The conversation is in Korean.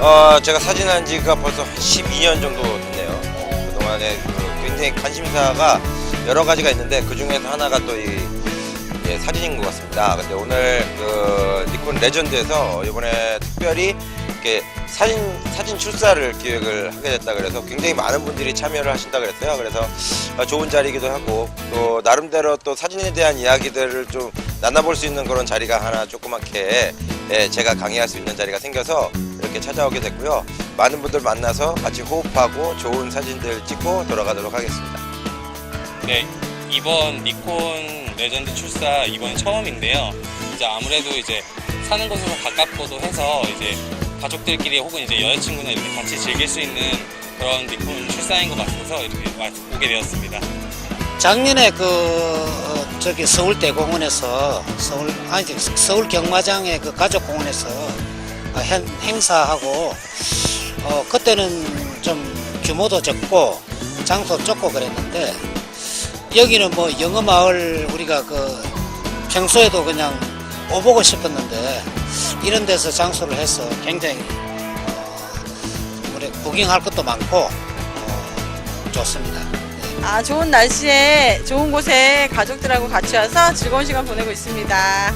어, 제가 사진한 지가 벌써 한 12년 정도 됐네요. 그동안에 그 굉장히 관심사가 여러 가지가 있는데 그 중에서 하나가 또 이 사진인 것 같습니다. 근데 오늘 그 니콘 레전드에서 이번에 특별히 이렇게 사진 사진 출사를 기획을 하게 됐다 그래서 굉장히 많은 분들이 참여를 하신다 그랬어요. 그래서 어, 좋은 자리이기도 하고 또 나름대로 또 사진에 대한 이야기들을 좀 나눠볼 수 있는 그런 자리가 하나 조그맣게 예, 제가 강의할 수 있는 자리가 생겨서 이렇게 찾아오게 됐고요. 많은 분들 만나서 같이 호흡하고 좋은 사진들 찍고 돌아가도록 하겠습니다. 네, 이번 니콘 레전드 출사 이번 처음인데요. 이제 아무래도 이제 사는 곳으로 가깝고도 해서 이제 가족들끼리 혹은 이제 여자친구나 이렇게 같이 즐길 수 있는 그런 니콘 출사인 것 같아서 이렇게 와- 오게 되었습니다. 작년에 그 어, 저기 서울대공원에서 서울 아니 서울 경마장의 그 가족공원에서 어, 행, 행사하고 어 그때는 좀 규모도 적고 장소 좁고 그랬는데 여기는 뭐 영어 마을 우리가 그 평소에도 그냥 오보고 싶었는데 이런 데서 장소를 해서 굉장히 어, 우리 구경할 것도 많고 어, 좋습니다. 아, 좋은 날씨에 좋은 곳에 가족들하고 같이 와서 즐거운 시간 보내고 있습니다.